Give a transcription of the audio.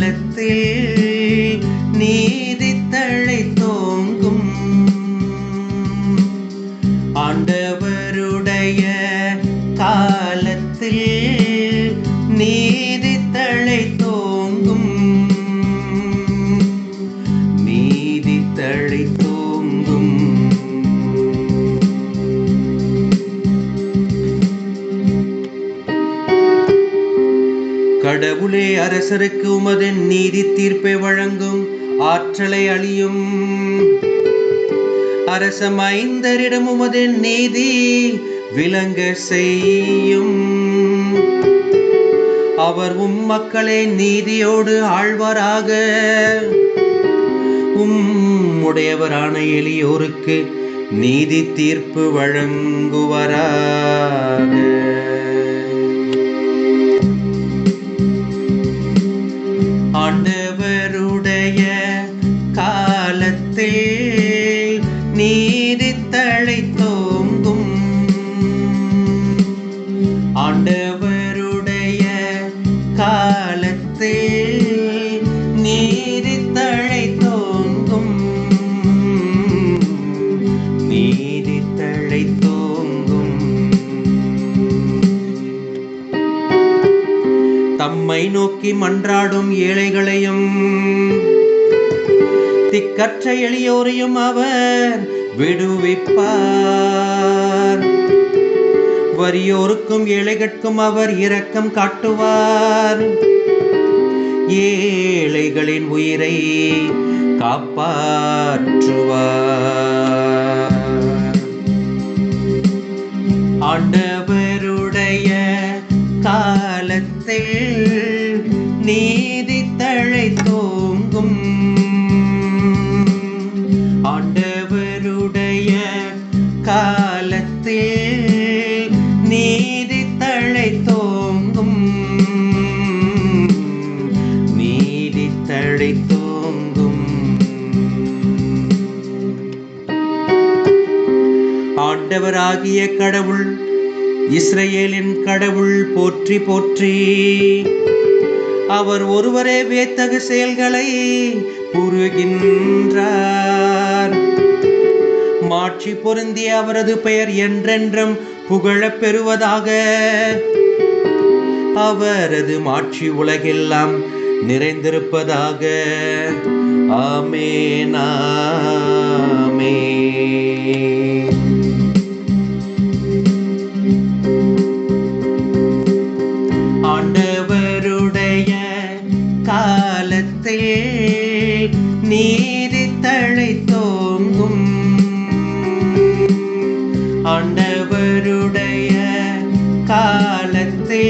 காலத்தில் நீதி தழை தோங்கும். ஆண்டவருடைய காலத்தில் நீதி தழை அருளே அரசருக்கு உமது நீதி தீர்ப்பை வழங்கும் ஆற்றலை அழியும். அரச மைந்தரிடம் உமது நீதி விளங்க செய்யும். அவர் உம் மக்களை நீதியோடு ஆழ்வாராக. உம்முடையவரான எளியோருக்கு நீதி தீர்ப்பு வழங்குவரா? காலத்தில் நீதி தோங்கும். ஆண்டவருடைய காலத்தில் நீதி தோங்கும். நீதி தோங்கும். தம்மை நோக்கி மன்றாடும் ஏழைகளையும் திக்கற்ற எளியோரையும் அவர் விடுவிப்பார் வறியோருக்கும் ஏழைகட்கும் அவர் இரக்கம் காட்டுவார். ஏழைகளின் உயிரை காப்பாற்றுவார். ஆண்டவருடைய காலத்தில் நீ ஆண்டவராகிய கடவுள் இஸ்ரேலின் கடவுள் போற்றி போற்றி. அவர் ஒருவரே வேத்தகு செயல்களை புரிகின்றார் மாட்சி பொருந்திய அவரது பெயர் என்றென்றும் புகழப் பெறுவதாக. அவரது மாட்சி உலகெல்லாம் நிறைந்திருப்பதாக. ஆமென். ஆண்டவருடைய காலத்தே.